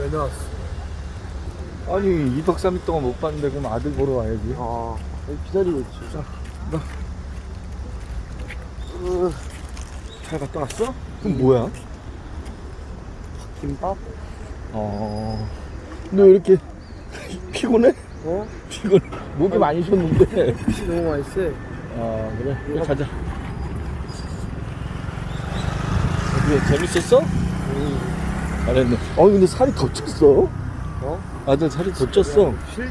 왜 나왔어? 아니 2박 3일 동안 못 봤는데 그럼 아들 보러 와야지 아 여기 기다리고 있지 자 으, 잘 갔다 왔어? 그럼 뭐야? 김밥? 어... 너 왜 이렇게 피곤해? 어? 피곤해 목이 많이 쉬었는데 빛이 너무 맛있어 아 그래? 그래 가자 어떻게 재밌었어? 잘했네. 어 근데 살이 더 쪘어? 어? 아들 살이 더 쪘어. 쉴,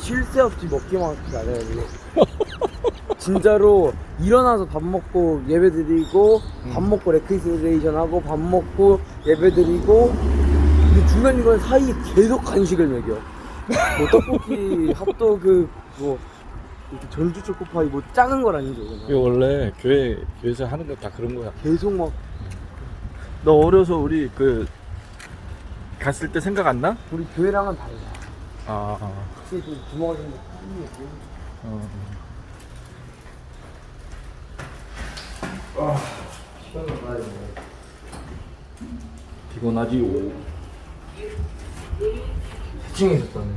쉴 새 없이 먹기만 잘해야 돼 진짜로 일어나서 밥 먹고 예배 드리고 밥 먹고 레크리레이션 하고 밥 먹고 예배 드리고 근데 중간중간 사이에 계속 간식을 먹여. 뭐 떡볶이 핫도그 뭐 이렇게 전주 초코파이 뭐 작은 건 아니죠 그냥. 이거 원래 교회 교회에서 하는 거 다 그런 거야. 계속 막 너 어려서 우리 그 갔을 때 생각 안 나? 우리 교회랑은 달라 아, 아. 확실히 좀 부모가 좀 어. 시간을 가야 돼 피곤하지 2층에 있었다네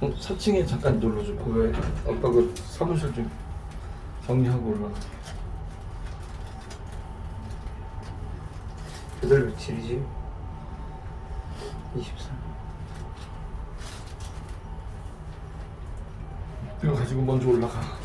어, 4층에 잠깐 놀러줘 봐 왜? 아까 그 사무실 좀 정리하고 올라가 오늘 며칠이지? 24 이거 가지고 먼저 올라가